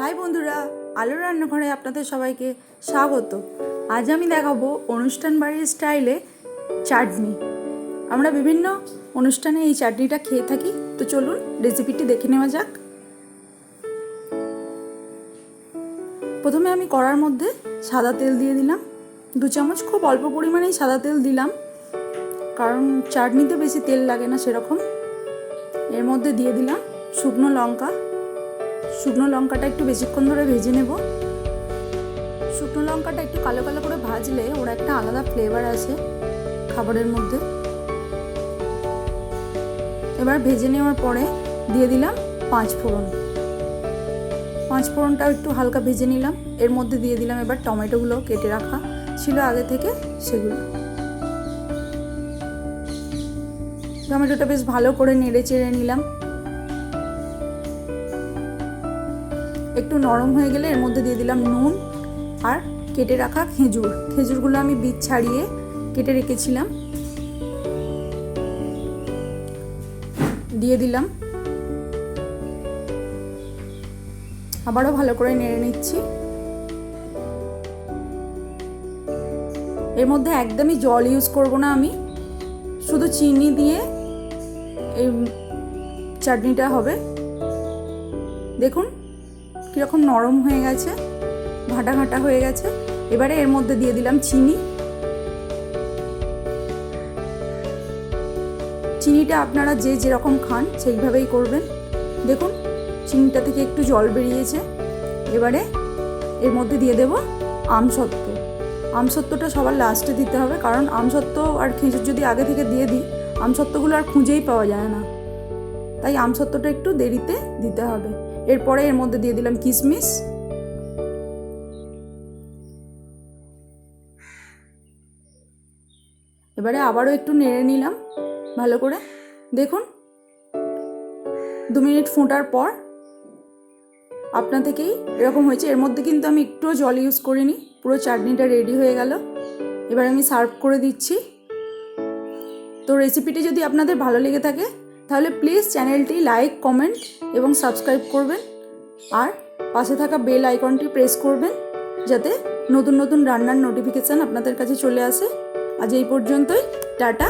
High বন্ধুরা, আলোর রান্নাঘরে আপনাদের সবাইকে স্বাগত। আজ আমি দেখাবো অনুষ্ঠান বাড়ির স্টাইলে চাটনি। আমরা বিভিন্ন অনুষ্ঠানে এই চাটনিটা খেয়ে থাকি, তো চলুন রেসিপিটি দেখে নেওয়া যাক। প্রথমে আমি কড়ার মধ্যে সাদা তেল দিয়ে দিলাম। দু চামচ খুব অল্প পরিমাণেই সাদা তেল দিলাম, কারণ চাটনিতে বেশি তেল লাগে না সেরকম। এর মধ্যে দিয়ে দিলাম শুকনো লঙ্কা শুকনো লঙ্কাটা একটু বেশিক্ষণ ধরে ভেজে নেব। শুকনো লঙ্কাটা একটু কালো কালো করে ভাজলে ওর একটা আলাদা ফ্লেভার আছে খাবারের মধ্যে। এবার ভেজে নেওয়ার পরে দিয়ে দিলাম পাঁচ ফোড়ন। পাঁচ ফোড়নটাও একটু হালকা ভেজে নিলাম। এর মধ্যে দিয়ে দিলাম এবার টমেটোগুলো কেটে রাখা ছিল আগে থেকে সেগুলো। টমেটোটা বেশ ভালো করে নেড়ে চেড়ে নিলাম। একটু নরম হয়ে গেলে এর মধ্যে দিয়ে দিলাম নুন আর কেটে রাখা খেজুর। খেজুরগুলো আমি বীজ ছাড়িয়ে কেটে রেখেছিলাম। দিয়ে দিলাম। আবারও ভালো করে নেড়ে নিচ্ছি। এর মধ্যে একদমই জল ইউজ করব না আমি। শুধু চিনি দিয়ে এই চাটনিটা হবে। দেখুন কীরকম নরম হয়ে গেছে, ঘাটা ঘাটা হয়ে গেছে। এবারে এর মধ্যে দিয়ে দিলাম চিনি। চিনিটা আপনারা যে যেরকম খান সেইভাবেই করবেন। দেখুন, চিনিটা থেকে একটু জল বেরিয়েছে। এবারে এর মধ্যে দিয়ে দেব আমসত্ত্ব। আমসত্ত্বটা সবার লাস্টে দিতে হবে, কারণ আমসত্ত্ব আর খেঁজুর যদি আগে থেকে দিয়ে দিই, আমসত্ত্বগুলো আর খুঁজেই পাওয়া যায় না। তাই আমসত্ত্বটা একটু দেরিতে দিতে হবে। এরপরে এর মধ্যে দিয়ে দিলাম কিশমিশ এবারে আবারও একটু নেড়ে নিলাম, ভালো করে। দেখুন, দু মিনিট ফোঁটার পর আপনা থেকেই এরকম হয়েছে। এর মধ্যে কিন্তু আমি একটুও জল ইউজ করিনি, পুরো চাটনিটা রেডি হয়ে গেল। এবার আমি সার্ভ করে দিচ্ছি। তো রেসিপিটি যদি আপনাদের ভালো লেগে থাকে তাহলে প্লিজ চ্যানেলটি লাইক কমেন্ট এবং সাবস্ক্রাইব করবেন। আর পাশে থাকা বেল আইকনটি প্রেস করবেন, যাতে নতুন নতুন রান্নার নোটিফিকেশান আপনাদের কাছে চলে আসে। আজ এই পর্যন্তই, টাটা।